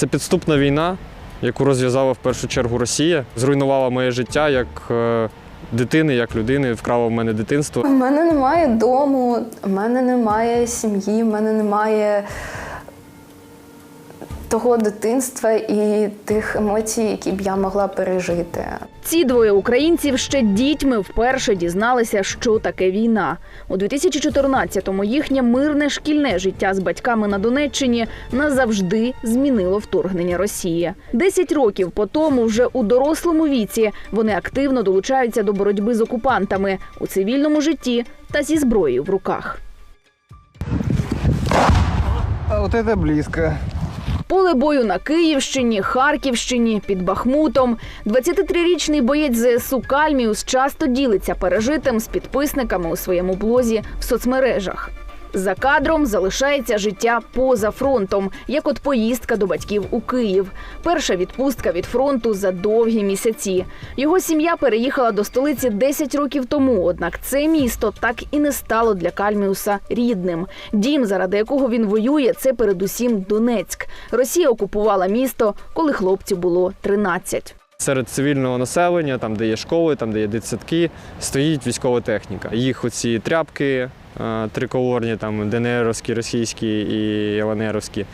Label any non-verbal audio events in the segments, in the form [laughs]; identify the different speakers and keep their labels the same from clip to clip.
Speaker 1: Це підступна війна, яку розв'язала в першу чергу Росія, зруйнувала моє життя як е, дитини, як людини, вкрала в мене дитинство.
Speaker 2: У мене немає дому, у мене немає сім'ї, в мене немає того дитинства і тих емоцій, які б я могла пережити.
Speaker 3: Ці двоє українців ще дітьми вперше дізналися, що таке війна. У 2014-му їхнє мирне шкільне життя з батьками на Донеччині назавжди змінило вторгнення Росії. Десять років по тому, вже у дорослому віці, вони активно долучаються до боротьби з окупантами у цивільному житті та зі зброєю в руках.
Speaker 4: А вот это близко.
Speaker 3: Поле бою на Київщині, Харківщині, під Бахмутом. 23-річний боєць ЗСУ Кальміус часто ділиться пережитим з підписниками у своєму блозі в соцмережах. За кадром залишається життя поза фронтом, як от поїздка до батьків у Київ. Перша відпустка від фронту за довгі місяці. Його сім'я переїхала до столиці 10 років тому. Однак це місто так і не стало для Кальміуса рідним. Дім, заради якого він воює, це передусім Донецьк. Росія окупувала місто, коли хлопцю було 13.
Speaker 1: Серед цивільного населення, там, де є школи, там, де є дитсадки, стоїть військова техніка. Їх оці тряпки триколорні, там, ДНРовські, російські і ЛНРовські.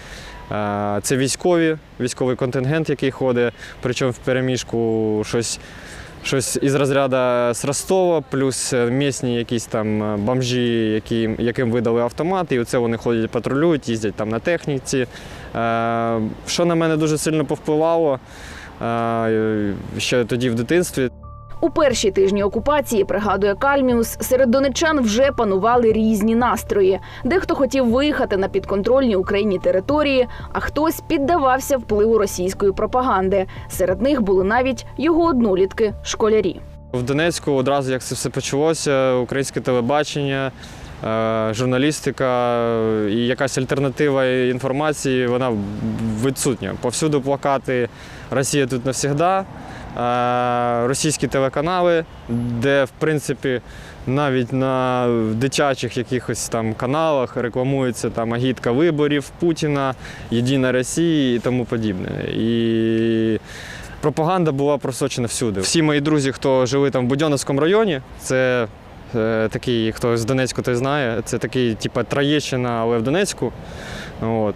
Speaker 1: Це військові, військовий контингент, який ходить, причому в переміжку щось. Щось із розряду з Ростова, плюс місні якісь там бомжі, які, яким видали автомати, і оце вони ходять, патрулюють, їздять там на техніці. Що на мене дуже сильно повпливало, ще тоді в дитинстві.
Speaker 3: У перші тижні окупації, пригадує Кальміус, серед донечан вже панували різні настрої. Дехто хотів виїхати на підконтрольні Україні території, а хтось піддавався впливу російської пропаганди. Серед них були навіть його однолітки школярі.
Speaker 1: В Донецьку одразу, як це все почалося, українське телебачення, е, журналістика і якась альтернатива інформації, вона відсутня. Повсюди плакати Росія тут навсігда, російські телеканали, де, в принципі, навіть на дитячих якихось там каналах рекламується там агітка виборів Путіна, Єдина Росія і тому подібне. І пропаганда була просочена всюди. Всі мої друзі, хто жили там в Будьоновському районі, це е, такий, хто з Донецьку той знає, це такий, типу, Троєщина, але в Донецьку. От.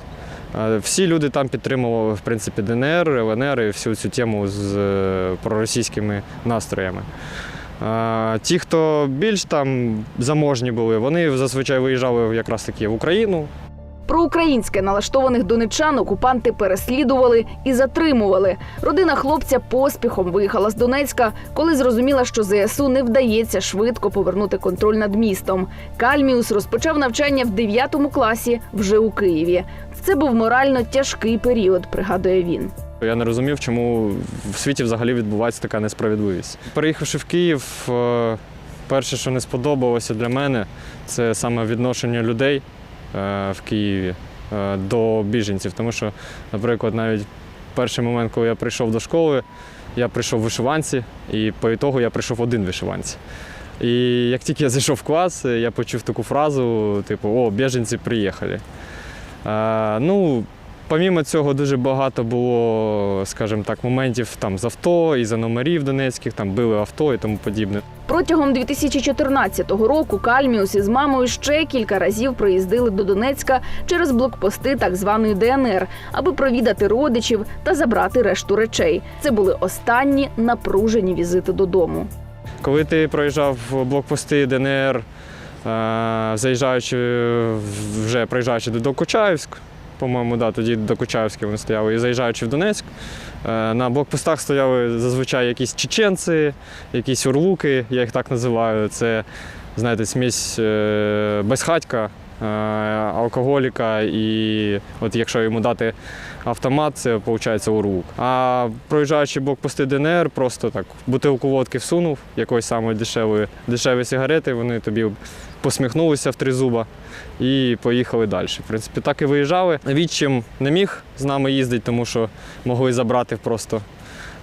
Speaker 1: Е, Всі люди там підтримували в принципі ДНР, ЛНР і всю цю тему з е, проросійськими настроями. Е, Ті, хто більш там заможні були, вони зазвичай виїжджали якраз таки в Україну,
Speaker 3: Проукраїнське налаштованих донечан окупанти переслідували і затримували. Родина хлопця поспіхом виїхала з Донецька, коли зрозуміла, що ЗСУ не вдається швидко повернути контроль над містом. Кальміус розпочав навчання в 9 класі вже у Києві. Це був морально тяжкий період, пригадує він.
Speaker 1: Я не розумів, чому в світі взагалі відбувається така несправедливість. Переїхавши в Київ, е, перше, що не сподобалося для мене, це саме відношення людей е, в Києві е, до біженців. Тому що, наприклад, навіть перший момент, коли я прийшов до школи, я прийшов в вишиванці, і по ітогу я прийшов один вишиванці. І як тільки я зайшов в клас, я почув таку фразу, типу, о, біженці приїхали. Е, ну, Помімо цього, дуже багато було, скажімо так, моментів там з авто, і за номерів донецьких, там били авто і тому подібне.
Speaker 3: Протягом 2014 року Кальміус із мамою ще кілька разів приїздили до Донецька через блокпости так званої ДНР, аби провідати родичів та забрати решту речей. Це були останні напружені візити додому.
Speaker 1: Коли ти проїжджав блокпости ДНР, заїжджаючи вже проїжджаючи до Кучаївськ, по-моєму, да, тоді до Кучаївська вони стояли, і заїжджаючи в Донецьк, е, на блокпостах стояли зазвичай якісь чеченці, якісь урлуки, я їх так називаю. Це, знаєте, смесь е, безхатька, алкоголіка, і от якщо йому дати автомат, це виходить урлук. А проїжджаючи блокпости ДНР, просто так бутилку водки всунув, якоїсь самої дешевої, дешеві сигарети, вони тобі посміхнулися в три зуба і поїхали далі. В принципі, так і виїжджали. Відчим не міг з нами їздити, тому що могли забрати просто.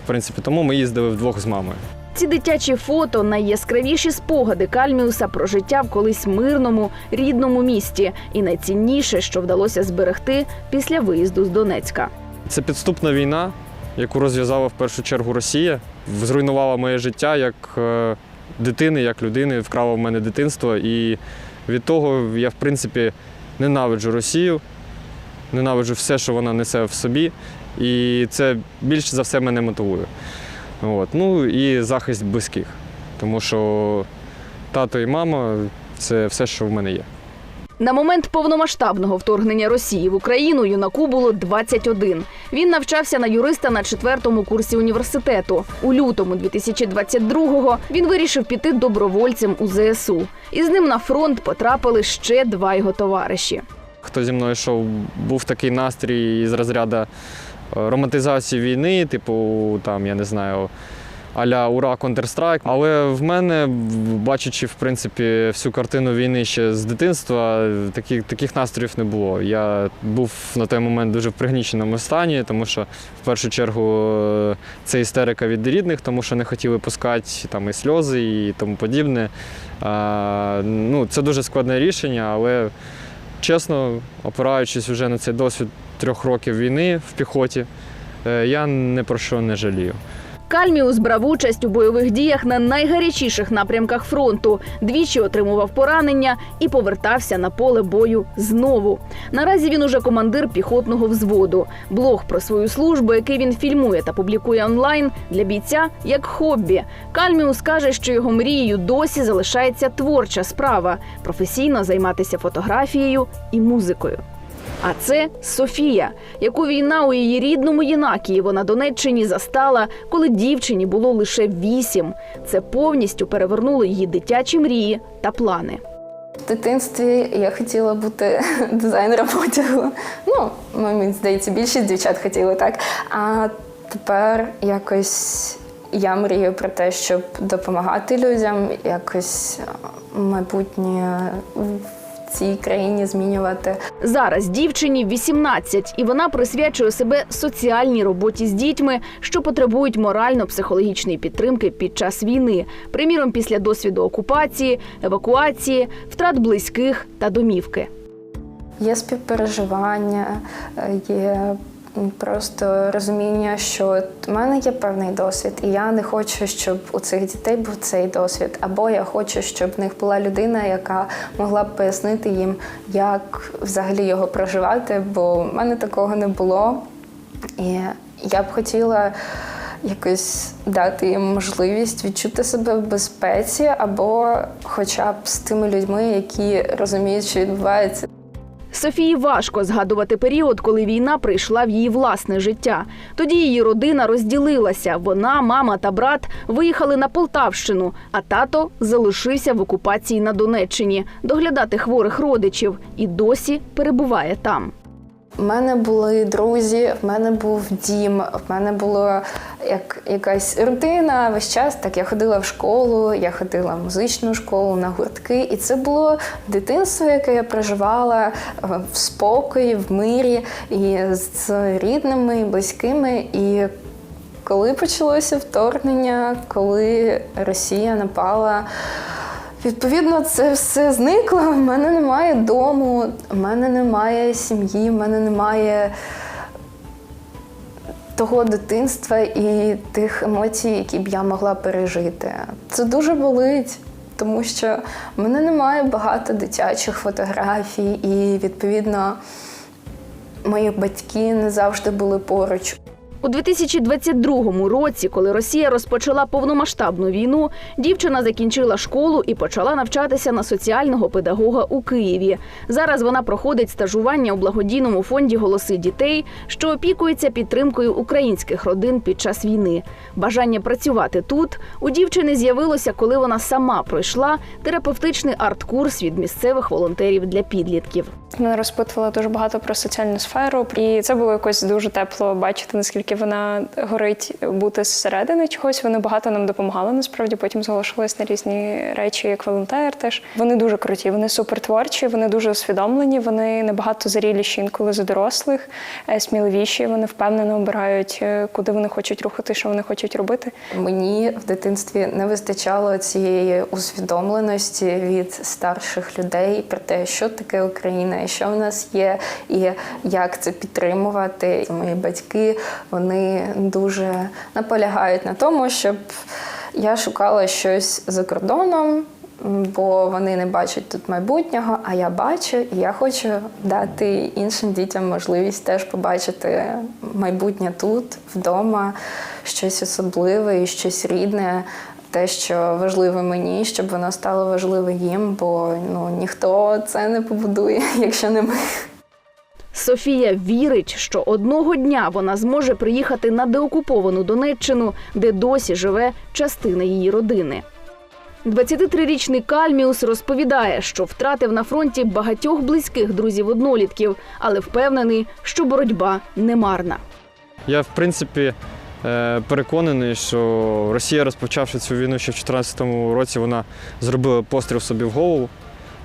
Speaker 1: В принципі, тому ми їздили вдвох з мамою.
Speaker 3: Ці дитячі фото найяскравіші спогади Кальміуса про життя в колись мирному, рідному місті, і найцінніше, що вдалося зберегти після виїзду з Донецька.
Speaker 1: Це підступна війна, яку розв'язала в першу чергу Росія, зруйнувала моє життя як е, дитини, як людини, вкрала в мене дитинство. І від того я, в принципі, ненавиджу Росію, ненавиджу все, що вона несе в собі. І це більше за все мене мотивує. От. Ну і захист близьких. Тому що тато і мама це все, що в мене є.
Speaker 3: На момент повномасштабного вторгнення Росії в Україну юнаку було 21. Він навчався на юриста на четвертому курсі університету. У лютому 2022-го він вирішив піти добровольцем у ЗСУ. І з ним на фронт потрапили ще два його товариші.
Speaker 1: Хто зі мною йшов, був такий настрій із розряду е, романтизації війни, типу, там, я не знаю, а-ля Ура Counter-Strike. Але в мене, бачачи, в принципі, всю картину війни ще з дитинства, таких, таких настроїв не було. Я був на той момент дуже в пригніченому стані, тому що в першу чергу е, це істерика від рідних, тому що не хотіли пускати там і сльози і тому подібне. А, ну, це дуже складне рішення, але чесно, опираючись вже на цей досвід трьох років війни в піхоті, е, я не про що не жалію.
Speaker 3: Кальміус брав участь у бойових діях на найгарячіших напрямках фронту. Двічі отримував поранення і повертався на поле бою знову. Наразі він уже командир піхотного взводу. Блог про свою службу, який він фільмує та публікує онлайн для бійця як хобі. Кальміус каже, що його мрією досі залишається творча справа професійно займатися фотографією і музикою. А це Софія, яку війна у її рідному Єнакієво на Донеччині застала, коли дівчині було лише вісім. Це повністю перевернуло її дитячі мрії та плани.
Speaker 2: В дитинстві я хотіла бути [laughs] дизайнером одягу. Ну, мені здається, більшість дівчат хотіли так. А тепер якось я мрію про те, щоб допомагати людям, якось майбутнє цій країні змінювати.
Speaker 3: Зараз дівчині 18, і вона присвячує себе соціальній роботі з дітьми, що потребують морально-психологічної підтримки під час війни, приміром після досвіду окупації, евакуації, втрат близьких та домівки.
Speaker 2: Є співпереживання, е, є просто розуміння, що в мене є певний досвід, і я не хочу, щоб у цих дітей був цей досвід. Або я хочу, щоб в них була людина, яка могла б пояснити їм, як взагалі його проживати, бо в мене такого не було. І я б хотіла якось дати їм можливість відчути себе в безпеці, або хоча б з тими людьми, які розуміють, що відбувається.
Speaker 3: Софії важко згадувати період, коли війна прийшла в її власне життя. Тоді її родина розділилася. Вона, мама та брат виїхали на Полтавщину, а тато залишився в окупації на Донеччині доглядати хворих родичів і досі перебуває там.
Speaker 2: У мене були друзі, в мене був дім, в мене була як якась рутина весь час. Так я ходила в школу, я ходила в музичну школу на гуртки, і це було дитинство, яке я проживала е, в спокої, в мирі і з рідними, і близькими. І коли почалося вторгнення, коли Росія напала. Відповідно, це все зникло. У мене немає дому, у мене немає сім'ї, в мене немає того дитинства і тих емоцій, які б я могла пережити. Це дуже болить, тому що в мене немає багато дитячих фотографій, і відповідно мої батьки не завжди були поруч.
Speaker 3: У 2022 році, коли Росія розпочала повномасштабну війну, дівчина закінчила школу і почала навчатися на соціального педагога у Києві. Зараз вона проходить стажування у благодійному фонді Голоси дітей, що опікується підтримкою українських родин під час війни. Бажання працювати тут у дівчини з'явилося, коли вона сама пройшла терапевтичний арт-курс від місцевих волонтерів для підлітків.
Speaker 5: Мене розпитувала дуже багато про соціальну сферу, і це було якось дуже тепло бачити, наскільки вона горить бути зсередини чогось. Вони багато нам допомагали. Насправді потім зголошувалися на різні речі, як волонтер. Теж вони дуже круті, вони супертворчі, вони дуже усвідомлені. Вони набагато заріліші інколи за дорослих, е, сміливіші. Вони впевнено обирають, е, куди вони хочуть рухати, що вони хочуть робити.
Speaker 2: Мені в дитинстві не вистачало цієї усвідомленості від старших людей про те, що таке Україна, рідне, що в нас є, і як це підтримувати. Мої батьки вони дуже наполягають на тому, щоб я шукала щось за кордоном. Бо вони не бачать тут майбутнього, а я бачу, і я хочу дати іншим дітям можливість теж побачити майбутнє тут, вдома, щось особливе і щось рідне, те, що важливе мені, щоб воно стало важливе їм, бо ну ніхто це не побудує, [laughs] якщо не ми.
Speaker 3: Софія вірить, що одного дня вона зможе приїхати на деокуповану Донеччину, де досі живе частина її родини. 23-річний Кальміус розповідає, що втратив на фронті багатьох близьких друзів-однолітків, але впевнений, що боротьба не марна.
Speaker 1: Я, в принципі, переконаний, що Росія, розпочавши цю війну ще в 2014 році, вона зробила постріл собі в голову.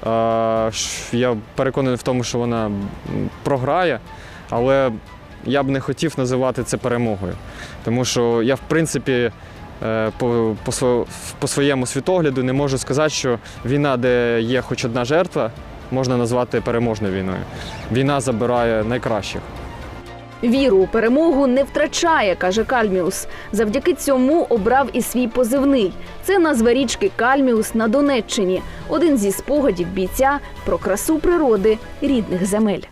Speaker 1: Е, Я переконаний в тому, що вона програє, але я б не хотів називати це перемогою. Тому що я, в принципі, е, по своєму світогляду не можу сказати, що війна, де є хоч одна жертва, можна назвати переможною війною. Війна забирає найкращих.
Speaker 3: Віру у перемогу не втрачає, каже Кальміус. Завдяки цьому обрав і свій позивний. Це назва річки Кальміус на Донеччині. Один зі спогадів бійця про красу природи рідних земель.